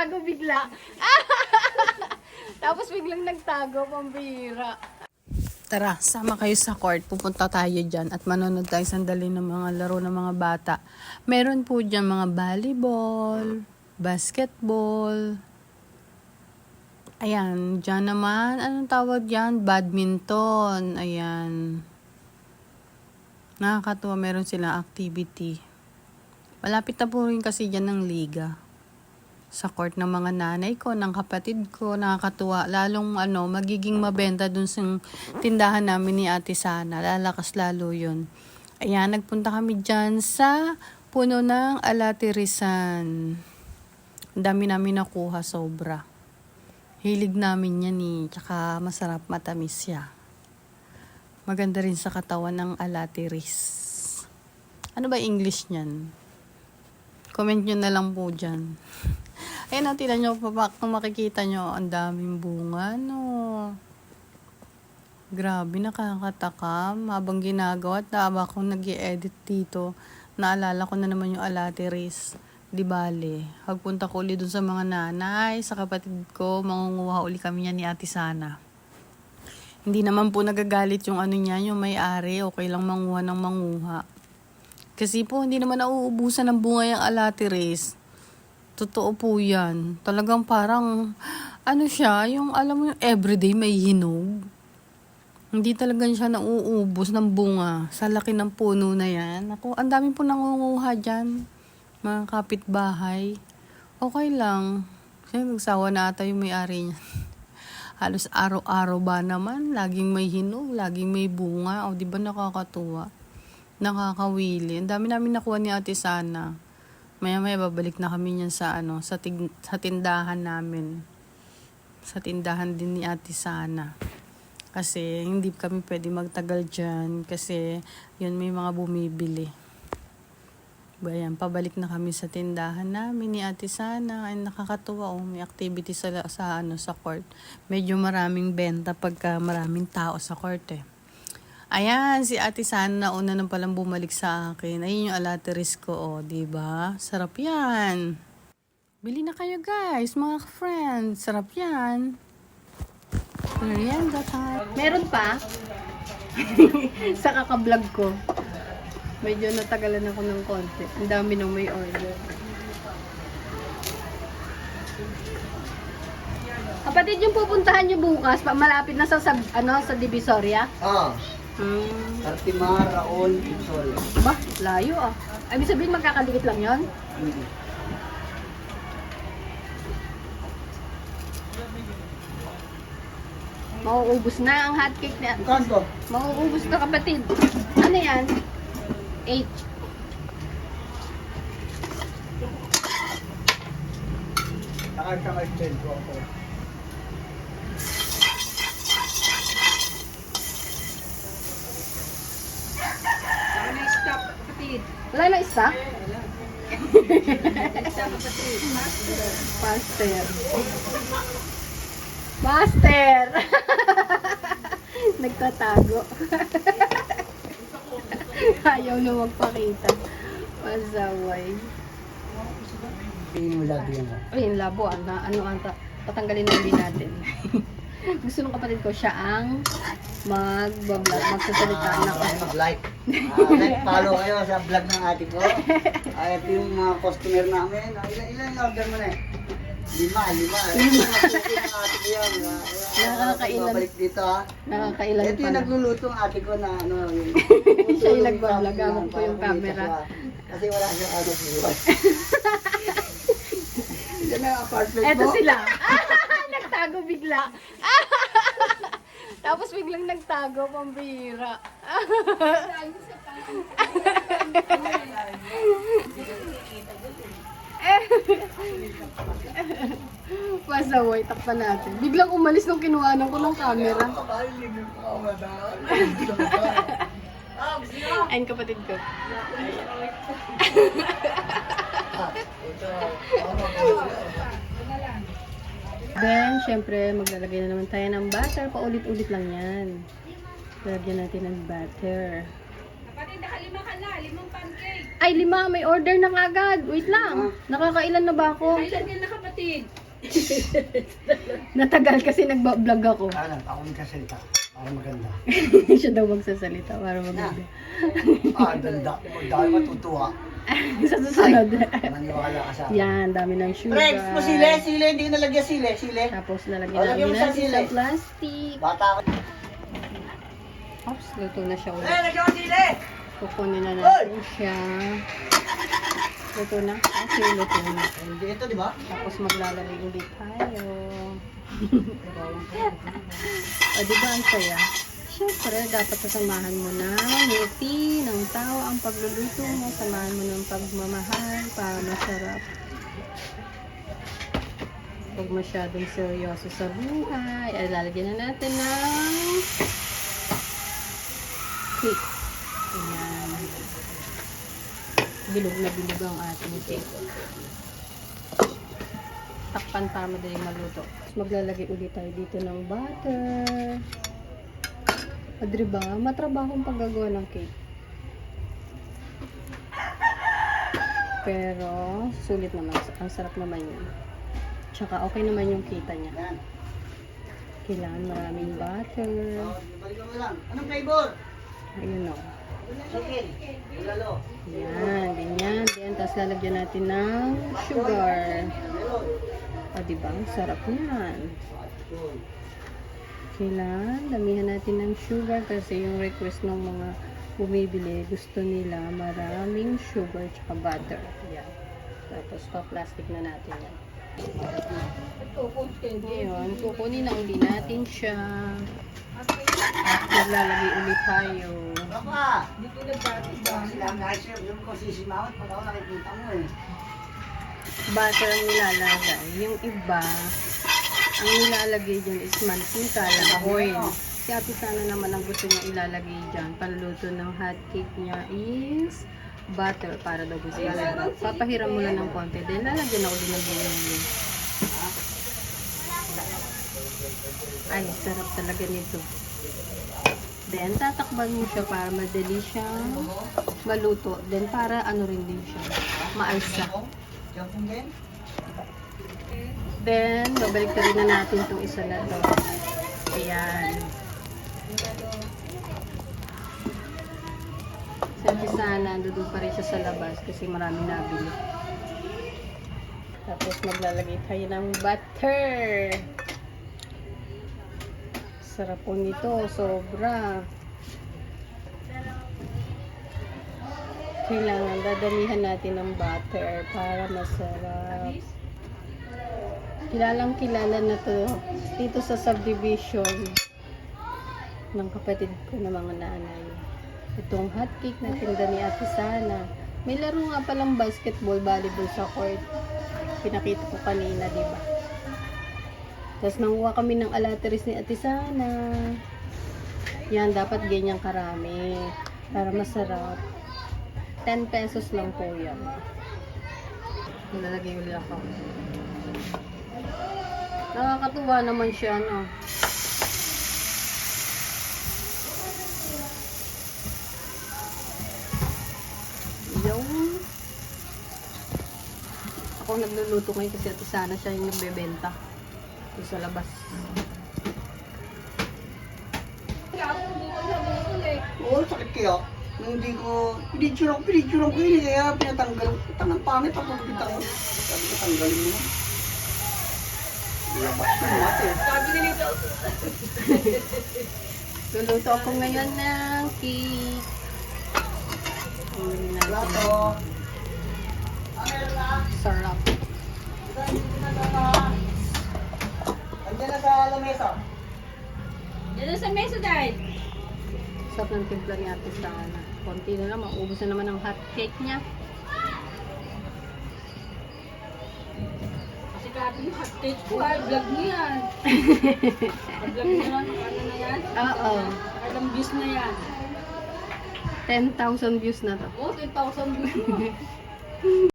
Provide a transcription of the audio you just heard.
nagtago bigla. Tapos biglang nagtago, pambira. Tara, sama kayo sa court. Pupunta tayo dyan at manonood tayo sandali ng mga laro ng mga bata. Meron po dyan mga volleyball, basketball. Ayan, dyan naman, anong tawag dyan? Badminton. Ayan. Nakakatuwa, meron silang activity. Malapit na po rin kasi dyan ng liga. Sa court ng mga nanay ko, ng kapatid ko, nakakatuwa. Lalong ano, magiging mabenta dun sa tindahan namin ni Ate Sana. Lalakas lalo yun. Ayan, nagpunta kami dyan sa puno ng alatirisan. Ang dami namin nakuha, sobra. Hilig namin yan eh. Tsaka masarap matamis siya. Maganda rin sa katawan ng alatiris. Ano ba English niyan? Comment nyo na lang po dyan. Ayun na, tinan nyo pa kung makikita nyo, ang daming bunga, no. Grabe, nakakatakam. Habang ginagawa at habang akong nag edit dito, naalala ko na naman yung alatiris. Di bale, pagpunta ko uli dun sa mga nanay, sa kapatid ko, mangunguha uli kami niya ni Ate Sana. Hindi naman po nagagalit yung ano niya, yung may-ari, okay lang manguha ng manguha. Kasi po, hindi naman nauubusan ng bunga yung alatiris. Totoo po yan. Talagang parang, ano siya, yung alam mo yung everyday may hinog. Hindi talaga siya nauubos ng bunga sa laki ng puno na yan. Ako, ang dami po nangunguha dyan. Mga kapitbahay. Okay lang. Kasi nagsawa na ata yung may-ari niya. Halos araw-araw ba naman, laging may hinog, laging may bunga. O, di ba nakakatuwa? Nakakawili. Ang dami namin nakuha ni Ate Sana. Maya-maya babalik na kami niyan sa ano, sa, tig- sa tindahan namin. Sa tindahan din ni Ate Sana. Kasi hindi kami pwede magtagal dyan kasi yun may mga bumibili. Bayan, pabalik na kami sa tindahan namin ni Ate Sana. Ay nakakatuwa oh, may activity sa, sa ano sa court. Medyo maraming benta pagka maraming tao sa court eh. Ayan, si Ate Sana una nang palang bumalik sa akin. Ayun yung alateris ko, oh, 'di ba? Sarap 'yan. Bili na kayo guys, mga friends. Sarap 'yan. Merienda time. Meron pa? sa kakablog ko. Medyo natagalan ako ng konti. Ang dami nang may order. Kapatid, yung pupuntahan nyo bukas, pa malapit na sa, sa ano sa Divisoria. Ah, Hmm. Artimar, Raon, Ibsol. Ba, layo ah. Ibig sabihin magkakadikit lang yon? Mm. Mauubos na ang hotcake na. Kanto? Mauubos na kapatid. Ano yan? 8. Nakakakal ko ako. Wala na isa? Master. Master! Nagtatago. Ayaw na magpakita. Pasaway. Tingin mo lagi yan. Ay, yung labo, ah, na, ano ang ta- tatanggalin na natin. Gusto ng kapatid ko siya ang mag-vlog, magsasalita Ah, na ako. Mag-like. Ah, like, follow kayo sa vlog ng ate ko. Ah, ito yung mga customer namin. Ah, ilan, ilan yung order mo na eh? Lima, lima. Lima. ng ate ko yan. Ah, ayan. Nakakailan. Babalik dito ha. Nakakailan Ito yung pala. nagluluto ng ate ko na ano. Yung, Siya yung nagbablog, hawak ko yung Para kumita camera. siya. Kasi wala siyang ano buhay. Yan ang apartment Eto mo. sila. Nagtago bigla. Tapos biglang nagtago, pambira. Pasaway, takpan natin. Biglang umalis nung kinuhanan ko ng camera. Ayun kapatid ko. Then, syempre, maglalagay na naman tayo ng butter. Paulit-ulit lang yan. Lalagyan natin ng butter. Kapatid, nakalima ka na, limang pancake. Ay, lima. May order na agad. Wait lang. Nakakailan na ba ako? Kailan yan na kapatid? Natagal kasi nagba-vlog ako. Ano, ako magkasalita. Para maganda. Siya daw magsasalita para maganda. Ah, ganda. Dahil matutuwa. sa susunod. Maniwala ka sa akin. Yan, dami ng sugar. Rex, mo sile, sile, hindi ko nalagyan sile, sile. Tapos lalagyan Oh, lagyan natin mo sa natin sili. sa plastic. Bata ka. Oops, luto na siya Eh, ulit. lagyan mo sile! Kukunin na natin siya. Luto na? Okay, luto na. Hindi ito, di ba? Tapos maglalagay ulit tayo. o, di ba ang saya? Siyempre, dapat sasamahan mo na ngiti ng tao ang pagluluto mo. Samahan mo ng pagmamahal para masarap. Huwag masyadong seryoso sa buhay. Ay, lalagyan na natin ng cake. Ayan. Bilog na bilog ang ating cake takpan para madaling maluto. Tapos maglalagay ulit tayo dito ng butter. O diba, matrabaho ang paggagawa ng cake. Pero, sulit naman. Ang sarap naman yun. Tsaka okay naman yung kita niya. Yan. Kailangan maraming butter. Oh. Anong flavor? Ayun o. Chicken. Ulalo. Yan, ganyan. Then, tapos lalagyan natin ng sugar. O diba, ang sarap niyan. Kailangan damihan natin ng sugar kasi yung request ng mga bumibili gusto nila maraming sugar tsaka butter. Yan. Tapos pa-plastic na natin yan. Ngayon, kukunin na uli natin siya. At maglalagay ulit tayo. Papa! Dito nagdati ba? Sila ang nakisip. Yung kung sisimawat, pag ako nakikita mo eh. Butter ang nilalagay. Yung iba, ang nilalagay dyan is mantika lang, oil. Si Ate Sana naman ang gusto niya ilalagay dyan. Panluto ng hot cake niya is butter para daw gusto niya. Papahiram mo lang ng konti. Then lalagyan ako din ng buhay. Ay, sarap talaga nito. Then, tatakban mo siya para madali siyang maluto. Then, para ano rin din siya, maalsa. Then, babalik rin na natin itong isa na to. Ayan. Sabi sana, nandun pa rin siya sa labas kasi marami nabili. Tapos maglalagay tayo ng butter. Sarap po nito, sobra. Kailangan dadamihan natin ng butter para masarap. Kilalang kilala na to dito sa subdivision ng kapatid ko na mga nanay. Itong hot cake na tinda ni Ate Sana. May laro nga palang basketball, volleyball sa court. Pinakita ko kanina, di ba? Tapos nanguha kami ng alateris ni Ate Sana. Yan, dapat ganyan karami. Para masarap. 10 pesos lang po yan. Nilalagay ulit ako. Nakakatuwa naman siya, no? Yung... Ako nagluluto ngayon kasi ati sana siya yung nagbebenta. Doon sa labas. Oo, sakit kaya. Hindi ko, pinicture ako, pinicture ako yun eh, kaya pinatanggal ko. Tangang pangit ako. Sabi ko, tanggalin mo na. Sabi nilito. Luluto ako ngayon ng cake. Na. Sarap. Andiyan na sa lamesa. Dito sa mesa dahil. Sarap ng timpla ni Ate Sana. Konti na lang, maubos na naman ang hot cake niya. Hot cake ko ha. Vlog mo yan. Vlog mo yan. Ano na yan? Oo. Ilang views na yan. 10,000 views na to. Oh, 10,000 views na.